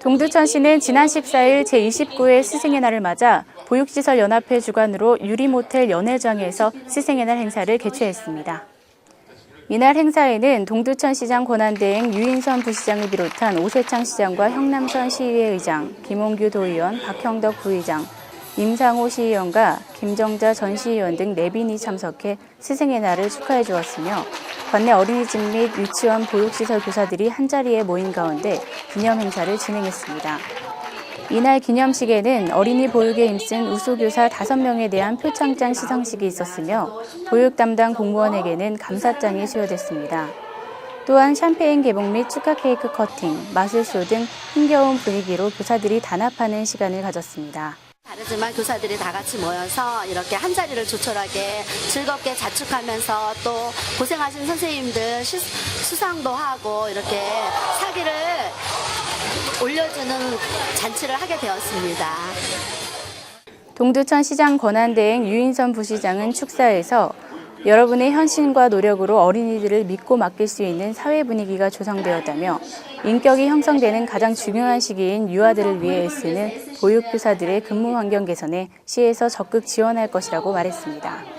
동두천시는 지난 14일 제29회 스승의 날을 맞아 보육시설 연합회 주관으로 유리모텔 연회장에서 스승의 날 행사를 개최했습니다. 이날 행사에는 동두천시장 권한대행 유인선 부시장을 비롯한 오세창 시장과 형남선 시의회 의장, 김홍규 도의원, 박형덕 부의장, 임상호 시의원과 김정자 전 시의원 등 네빈이 참석해 스승의 날을 축하해 주었으며 관내 어린이집 및 유치원 보육시설 교사들이 한자리에 모인 가운데 기념 행사를 진행했습니다. 이날 기념식에는 어린이 보육에 힘쓴 우수교사 5명에 대한 표창장 시상식이 있었으며 보육 담당 공무원에게는 감사장이 수여됐습니다. 또한 샴페인 개봉 및 축하 케이크 커팅, 마술쇼 등 흥겨운 분위기로 교사들이 단합하는 시간을 가졌습니다. 다르지만 교사들이 다 같이 모여서 이렇게 한 자리를 조촐하게 즐겁게 자축하면서 또 고생하신 선생님들 시- 수상도 하고 이렇게 사기를 올려주는 잔치를 하게 되었습니다. 동두천 시장 권한대행 유인선 부시장은 축사에서 여러분의 헌신과 노력으로 어린이들을 믿고 맡길 수 있는 사회 분위기가 조성되었다며 인격이 형성되는 가장 중요한 시기인 유아들을 위해 애쓰는 보육교사들의 근무 환경 개선에 시에서 적극 지원할 것이라고 말했습니다.